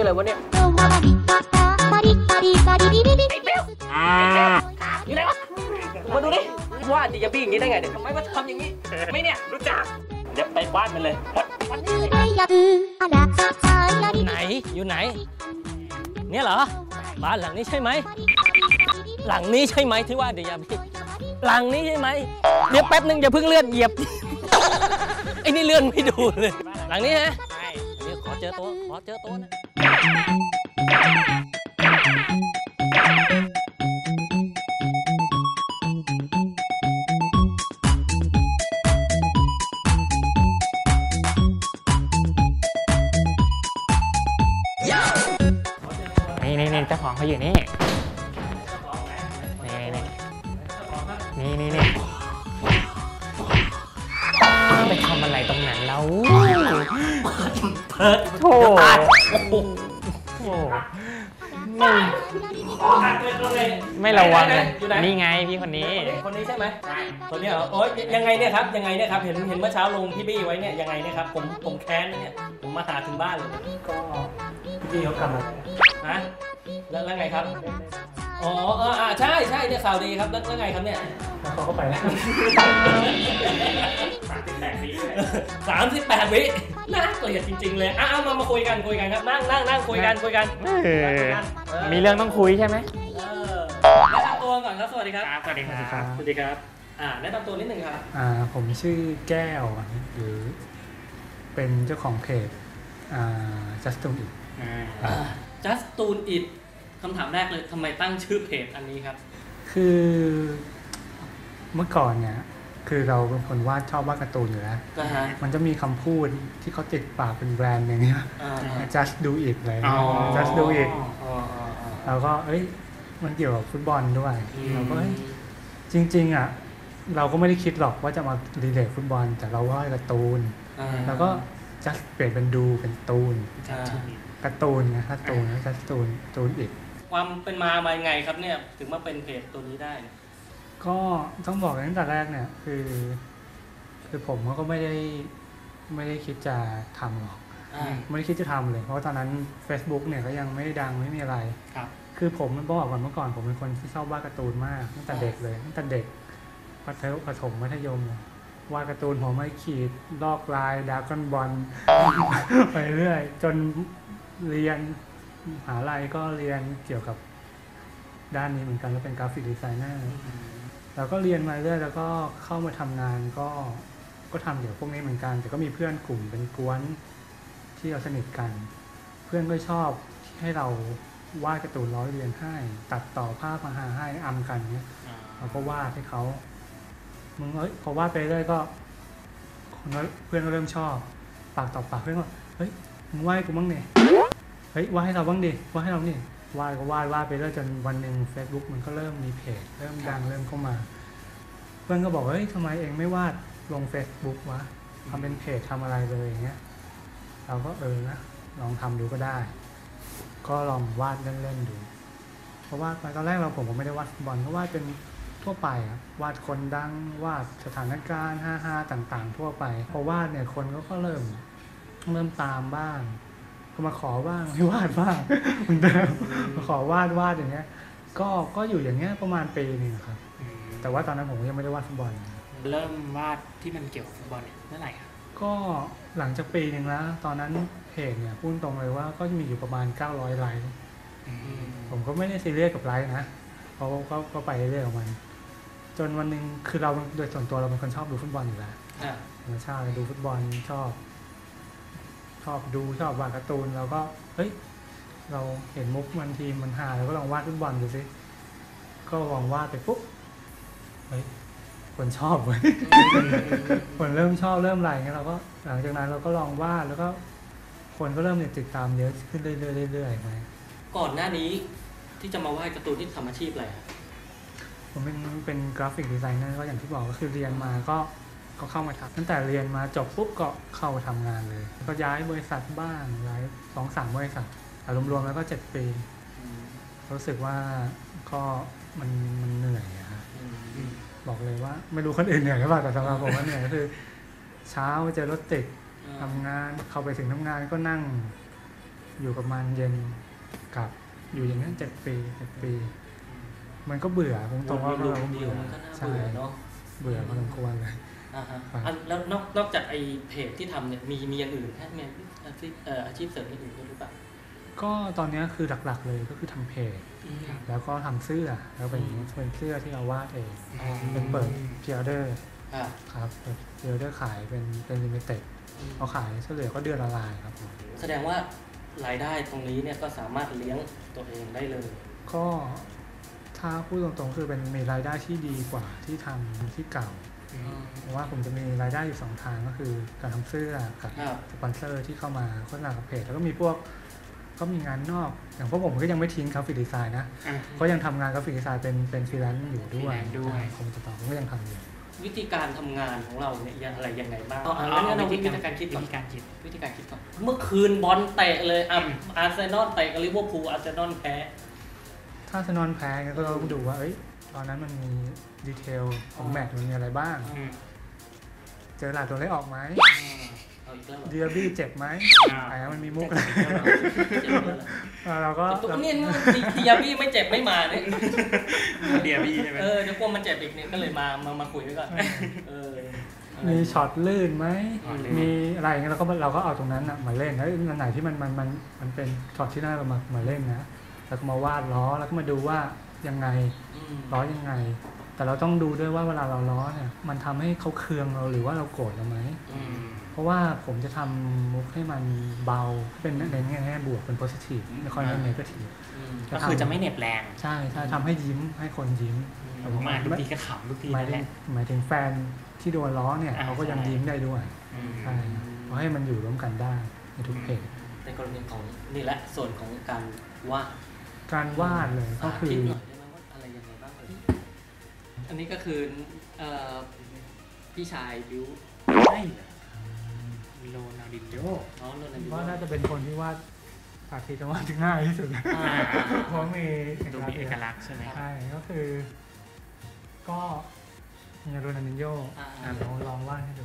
อะไรวะเนี่ยอยู่ไหนวะมาดูดิวาดดิจะบี้อย่างนี้ได้ไงเนี่ยทำไมมาทำอย่างนี้ไม่เนี่ยรู้จักเดี๋ยวไปวาดมันเลยไหนอยู่ไหน เนี่ยเหรอบ้านหลังนี้ใช่ไหมหลังนี้ใช่ไหมที่ว่าเดี๋ยวอย่าพี่หลังนี้ใช่ไหมเดี๋ยวแป๊บนึงอย่าเพิ่งเลื่อนเหยียบไอ้นี่เลื่อนไม่ดูเลย หลังนี้ฮะใช่เดี๋ยวขอเจอตัวขอเจอตัวนะ นี่นี่นี่เจ้าของเขาอยู่นี่ นี่นี่นี่นี่นี่ไปทำอะไรตรงนั้นแล้วเพิร์ดโถ โถไม่ไม่ระวังเลยอยู่ไหนนี่ไงพี่คนนี้ คนนี้ใช่ไหมคนนี้เหรอโอ้ยยังไงเนี่ยครับยังไงเนี่ยครับเห็นเห็นเมื่อเช้าลงพี่บี้ไว้เนี่ยยังไงเนี่ยครับผมผมแค้นนะเนี่ยผมมาหาถึงบ้านเลยก็พี่เขากลับมาฮะแล้วแล้วไงครับอ๋อเอออ่าใช่ใช่เนี่ยข่าวดีครับแล้วแล้วไงครับเนี่ยแล้วเขาก็ไปแล้วสามสิบแปดวิ น่าเกลียดจริงๆเลยอะเอามามาคุยกันคุยกันครับนั่งนั่งนั่งคุยกันคุยกันเออมีเรื่องต้องคุยใช่ไหมเออแนะนำตัวก่อนครับสวัสดีครับสวัสดีครับสวัสดีครับอ่าแนะนำตัวนิดหนึ่งครับอ่าผมชื่อแก้วหรือ เป็นเจ้าของเพจอ่า just do it just t o o n it คำถามแรกเลยทำไมตั้งชื่อเพจอันนี้ครับ คือเมื่อก่อนเนี่ย คือเราเป็นคนวาดชอบวาดการ์ตูนอยู่แล้วนะฮะมันจะมีคำพูดที่เขาติดปากเป็นแบรนด์อย่างเงี้ยอ่า just do it อะไรอ๋อ just do it อ๋ออ๋ออ๋อเราก็เอ้ยมันเกี่ยวกับฟุตบอลด้วยอืมเราก็เอ้ยจริง ๆ อะ เราก็ไม่ได้คิดหรอกว่าจะมารีเลทฟุตบอล แต่เราว่าการ์ตูนอ่าแล้วก็ just เปลี่ยนเป็นดูเป็นตูนอ่าการ์ตูนไงการ์ตูนแล้วการ์ตูนตูนอีกความเป็นมามายังไงครับเนี่ย ถึงมาเป็นเพจตัวนี้ได้เนี่ย ก็ต้องบอกตั้งแต่แรกเนี่ยคือ คือผมก็ไม่ได้ไม่ได้คิดจะทำหรอกอ่าไม่ได้คิดจะทำเลย เพราะว่าตอนนั้น Facebook เนี่ยก็ยังไม่ได้ดังไม่มีอะไรครับ คือผมมันบอกก่อนเมื่อก่อนผมเป็นคนที่ชอบวาดการ์ตูนมากตั้งแต่เด็กเลยตั้งแต่เด็กพัฒประถมมัธยมวาดการ์ตูนหัวไม้ขีดลอกลายดากอนบอลไปเรื่อย จนเรียนมหาลัยก็เรียนเกี่ยวกับด้านนี้เหมือนกันแล้วเป็นกราฟิกดีไซเนอร์ เราก็เรียนมาเรื่อยแล้วก็เข้ามาทำงานก็ก็ทำเกี่ยวกับพวกนี้เหมือนกัน แต่ก็มีเพื่อนกลุ่มเป็นกวนที่เราสนิทกัน เพื่อนก็ชอบให้เราวาดการ์ตูนร้อยเรียนให้ ตัดต่อภาพมาหาให้อำกันเนี้ยเราก็วาดให้เขามึงเอ้ยพอวาดไปเรื่อยก็คนก็เพื่อนก็เริ่มชอบ ปากต่อปากเพื่อนก็เฮ้ยมึงวาดให้กูบ้างเนี่ยเฮ้ยวาดให้เราบ้างดิวาดให้เรานี่ วาดก็วาดวาดไปเรื่อยจนวันหนึ่ง Facebook มันก็เริ่มมีเพจเริ่มดังเริ่มเข้ามา เพื่อนก็บอกเฮ้ยทำไมเองไม่วาดลง Facebook วะทำเป็นเพจทำอะไรเลยอย่างเงี้ยเราก็เออนะลองทำดูก็ได้ ก็ลองวาดเล่นๆดู เพราะว่าตอนแรกเราผมก็ไม่ได้วาดบอลก็วาดเป็นทั่วไปอะวาดคนดังวาดสถานการณ์ฮ่าๆต่าง ๆ ทั่วไปพอวาดเนี่ยคนก็ก็เริ่มเริ่มตามบ้าง ก็มาขอบ้างไม่วาดบ้างเหมือนเดิมมาขอวาดวาดอย่างเงี้ย ก็ก็อยู่อย่างเงี้ยประมาณปีหนึงอะครับ แต่ว่าตอนนั้นผมยังไม่ได้วาดฟุตบอล เริ่มวาดที่มันเกี่ยวกับฟุตบอลเนี่ยเมื่อไหร่ครับก็หลังจากปีหนึ่งแล้ว ตอนนั้นเพจเนี่ยพูดตรงเลยว่าก็จะมีอยู่ประมาณ 900ไลค์ผมก็ไม่ได้ซีเรียสกับไลค์นะเพราะก็ก็ไปเรื่อยๆของมัน จนวันหนึ่งคือเราโดยส่วนตัวเราเป็นคนชอบดูฟุตบอลอยู่แล้วอ่าธรรมชาติดูฟุตบอลชอบช อบดูชอบวาดการ์ตูนเราก็เฮ้ยเราเห็นมุกมันทีมมันหาเราก็ลองวาดฟุตบอลดูสิก็ลองวาดไปปุ๊บเฮ้ยคนชอบเว้ยคนเริ่มชอบเริ่มอะไรเงี้ยเราก็หลังจากนั้นเราก็ลองวาดแล้วก็ คนก็เริ่มเนี่ยติดตามเยอะขึ้นเรื่อยๆเรื่อยๆไปก่อนหน้านี้ที่จะมาวาดการ์ตูนที่ทำอาชีพอะไรครับผมเป็นเป็นกราฟิกดีไซเนอร์ก็อย่างที่บอกก็คือเรียนมาก็ ก็เข้ามาทำตั้งแต่เรียนมาจบปุ๊บก็เข้ามาทำงานเลย ก็ย้ายบริษัทบ้างย้ายสองสามบริษัทแต่รวมๆแล้วก็เจ็ดปีรู้สึกว่าก็มันมันเหนื่อยอะครับบอกเลยว่าไม่รู้คนอื่นเหนื่อยหรือเปล่าแต่สำหรับผมว่าเหนื่อยก็คือ เช้าเจอรถติดทำงานเข้าไปถึงทำงานก็นั่ง อยู่กับมันเย็นกลับอยู่อย่างนั้นเจ็ดปีเจ็ดปี มันก็เบื่อผมตรงว่าลูเรากก็เดียเบื่วอมันก็น่าใช่เบื่อเนาะเบื่อพอสมควรเลย อ่าฮะครับอันแล้วนอกนอกจากไอ้เพจที่ทำเนี่ยมีมีอย่างอื่นแค่มีอาชีพเอ่ออาชีพเสริมอย่างอื่นด้วยหรือเปล่าก็ตอนเนี้ยคือหลักๆเลยก็คือทำเพจแล้วก็ทำเสื้อแล้วเป็นเป็นเสื้อที่เราวาดเองเป็นเปิดพ r ออเดอร์อ่าครับเปิดพ r ออเดอร์ขายเป็นเป็นลิมิเต็ดเอาขายเฉลี่ยก็เดือนละลายครับผมแสดงว่ารายได้ตรงนี้เนี่ยก็สามารถเลี้ยงตัวเองได้เลย ก็ถ้าพูดตรงๆคือเป็นมีรายได้ที่ดีกว่าที่ทำที่เก่า เพราะว่าผมจะมีรายได้อยู่สองทางก็คือการทำเสื้อกับครับสปอนเซอร์ที่เข้ามาโฆษณากับเพจแล้วก็มีพวกก็มีงานนอก อย่างพวกผมก็ยังไม่ทิ้งกราฟิกดีไซน์นะอะก็ยังทำงานกราฟิกดีไซน์เป็นเป็นฟรีแลนซ์อยู่ด้วย freelance ด้วยคอมจะต่อผมก็ยังทำอยู่วิธีการทำงานของเราเนี่ยยังอะไรยังไงบ้างเอาเอาเอางั้นเอาเราวิวิธีธีการการคิดวิก่อนธีการคิดวิธีการคิดก่อนเมื่อคืนบอลเตะเลยอะอาร์เซนอลเตะกับลิเวอร์พูลอาร์เซนอลแพ้ถ้าสนอนแพ้ก็ต้องดูว่าเอ้ย ตอนนั้นมันมีดีเทลของแมตช์มันมีอะไรบ้าง อืมเจอหลาดตัวเล็กออกไหมเอาอีกแล้วเหรอ เดียบี้เจ็บไหมอ่า ไอ้นั้นมันมีมุกเจ็บแล้วเหรอเจ็บแล้วเหรออ่าเราก็ตัวเนี่ยทีทียาบี้ไม่เจ็บไม่มาเนี่ยเดียบี้ใช่ไหมเออเดี๋ยวกลัวมันเจ็บอีกเนี่ยก็เลยมามามาคุยไว้ก่อนเออมีช็อตลื่นไหมอ๋อเลยมีอะไรอย่างเงี้ยเราก็เราก็เอาตรงนั้นอะมาเล่นแล้วอันไหนที่มันมันมันมันเป็นช็อตที่น่าเรามามาเล่นนะแล้วก็มาวาดล้อแล้วก็มาดูว่า ยังไงอืมล้อยังไง แต่เราต้องดูด้วยว่าเวลาเราล้อเนี่ยมันทำให้เขาเคืองเราหรือว่าเราโกรธเราไหมอืมเพราะว่าผมจะทำมุกให้มันเบาเป็นในแง่แง่บวกเป็น positive ไม่ค่อยเป็น negative อืมก็คือจะไม่เหน็บแรงใช่ใช่ทำให้ยิ้มให้คนยิ้มผมมาทุกทีก็ขำทุกทีหมายนั่นถึแหงละหมายถึงแฟนที่โดนล้อเนี่ยอ่าเขาก็ยังใช่ยิ้มได้ด้วยอืมใช่ครับเพราะให้มันอยู่ร่วมกันได้ในทุกเพจในกรณีของนี่แหละส่วนของการวาด การวาดเลยก็คือสาธิตหน่อยได้ไหมว่าอะไรยังไงบ้างเอ่ยอันนี้ก็คือเอ่อพี่ชายบิวใช่เหรอโลนาร์ดินโดน้องเรื่องอะไรบิวว่าน่าจะเป็นคนที่วาดสาธิตวาดง่ายที่สุดอ่าเพราะมีดูมีเอกลักษณ์ใช่ไหมครับใช่ก็คือ ก็มีโรนัลดินโญ่อ่าอะลองลองวาดให้ดู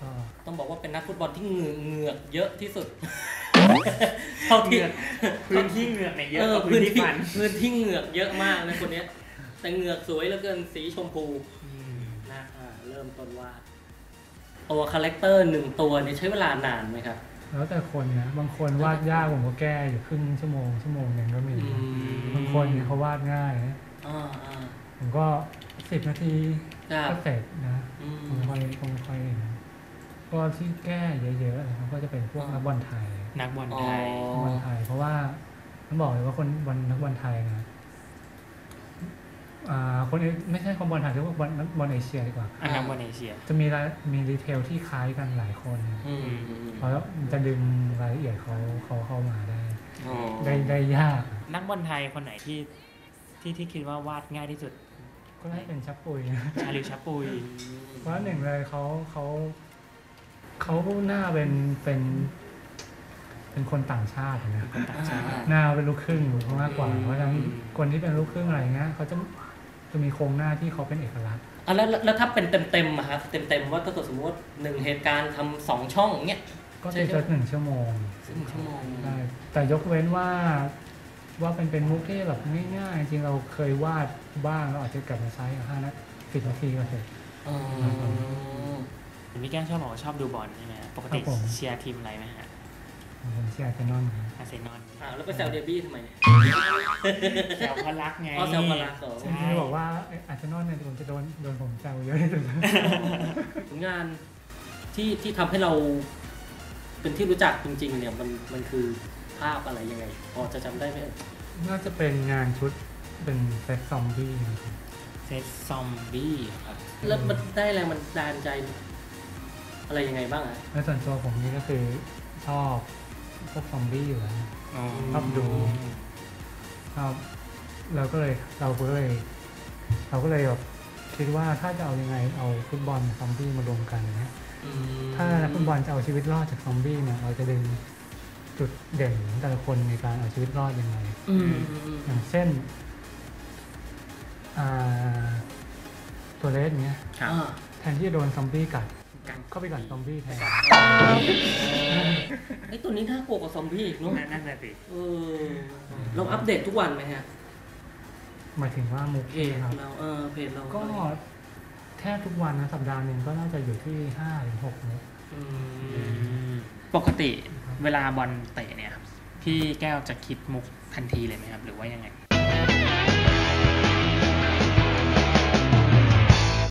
ก็ต้องบอกว่าเป็นนักฟุตบอลที่เหงือกเหงือกเยอะที่สุด เท่าที่พื้นที่เหงือกเนี่ยเยอะเอกอว่าพื้พื้นนที่ที่ฟันพื้นที่เหงือกเยอะมากนะคนเนี้ย แต่เหงือกสวยเหลือเกินสีชมพูอืมนะอ่าเริ่มต้นวาดตัวคาแรคเตอร์หนึ่งตัวเนี่ยใช้เวลานานไหมครับแล้วแต่คนนะบางคนวาดยากผมก็แก้อยู่ครึ่งชั่วโมงชั่วโมงหนึ่งก็มีบางคนเนี่ยเขาวาดง่ายนะอ่าอ่าผมก็สิบนาทีครับก็เสร็จนะอืมผมค่อยผมค่อยก็ที่แก้เยอะๆนะครับก็จะเป็นพวกนักบอลไทย นักบอลอ๋อไทยนักบอลไทย เพราะว่าต้องบอกเลยว่าคนบอลนักบอลไทยนะอ่าคนเอไม่ใช่คนบอลไทยเรียกว่าบอลนักบอลเอเชียดีกว่าอันนักบอลเอเชีย จะมีรายมีดีเทลที่คล้ายกันหลายคนอืมอืมเพราะมันจะดึงรายละเอียดเขาเขาเข้ามาได้อ๋อได้ได้ยาก นักบอลไทยคนไหนที่ที่ที่คิดว่าวาดง่ายที่สุด ก็ได้เป็นชับปุยนะชาลิวชาปุย เพราะหนึ่งเลยเขาเขาเขาหน้าเป็นเป็น เป็นคนต่างชาตินะคนต่างชาติหน้าเป็นลูกครึ่งมากกว่าเพราะฉะนั้นคนที่เป็นลูกครึ่งอะไรเงี้ยเขาจะจะมีโครงหน้าที่เขาเป็นเอกลักษณ์อะแล้วแล้วแล้วถ้าเป็นเต็มๆอะครับเต็มๆว่าถ้าเกิดสมมติว่าหนึ่งเหตุการณ์ทำสองช่องเงี้ยก็ใช่จะใช่จะหนึ่งชั่วโมงซึ่งชั่วโมงได้แต่ยกเว้นว่าว่าเป็นเป็นมุกที่แบบง่ายๆจริงๆเราเคยวาดบ้างเราอาจจะกลับมาใช้ห้านาทีสิบนาทีก็เสร็จอ๋อพี่แก้มชอบบอกว่าชอบดูบอลใช่ไหมฮะปกติครับผมเชียร์ทีมอะไรไหมฮะ ผมเชียร์อาร์เซนอลครับอาร์เซนอลอ่าแล้วไปแซวเดบี้ทำไมเนี่ย แซวพลักไงอ๋อแซวพลักเหรอจริงๆบอกว่าเอ้ยอาร์เซนอลเนี่ยผมจะโดนโดนผมแซวเยอะที่สุดผลงานที่ที่ทำให้เราเป็นที่รู้จักจริง ๆ เนี่ยมันมันคือภาพอะไรยังไง พอจะจำได้ไหมเอ่ยน่าจะเป็นงานชุดเป็นเซตซอมบี้นะครับเซตซอมบี้ครับแล้วมันได้แรงมันดานใจ อะไรยังไงบ้างอะ แล้วส่วนตัวผมนี่ก็คือชอบ พวกซอมบี้อยู่แล้วชอบดูครับเราก็เลยเราก็เลย เราก็เลยแบบคิดว่าถ้าจะเอายังไงเอาฟุตบอลซอมบี้มารวมกันนะถ้านักฟุตบอลจะเอาชีวิตรอดจากซอมบี้เนี่ยเราจะดึงจุดเด่นของแต่ละคนในการเอาชีวิตรอดยังไงอืมอย่างเช่นอ่าตัวเลสเนี้ยครับอ่าแทนที่จะโดนซอมบี้กัด เข้าไปก่อนซอมบี้แทนไอ้ตัวนี้น่ากลัวกว่าซอมบี้อีกเนาะนั่นน่ะสิเออเราอัปเดตทุกวันไหมฮะหมายถึงว่ามุกเพเอจครับเราเออเพจเราก็แทบทุกวันนะสัปดาห์หนึ่งก็น่าจะอยู่ที่ห้าถึงหกมุกอืมปกติเวลาบอลเตะเนี่ยครับพี่แก้วจะคิดมุกทันทีเลยไหมครับ หรือว่ายังไง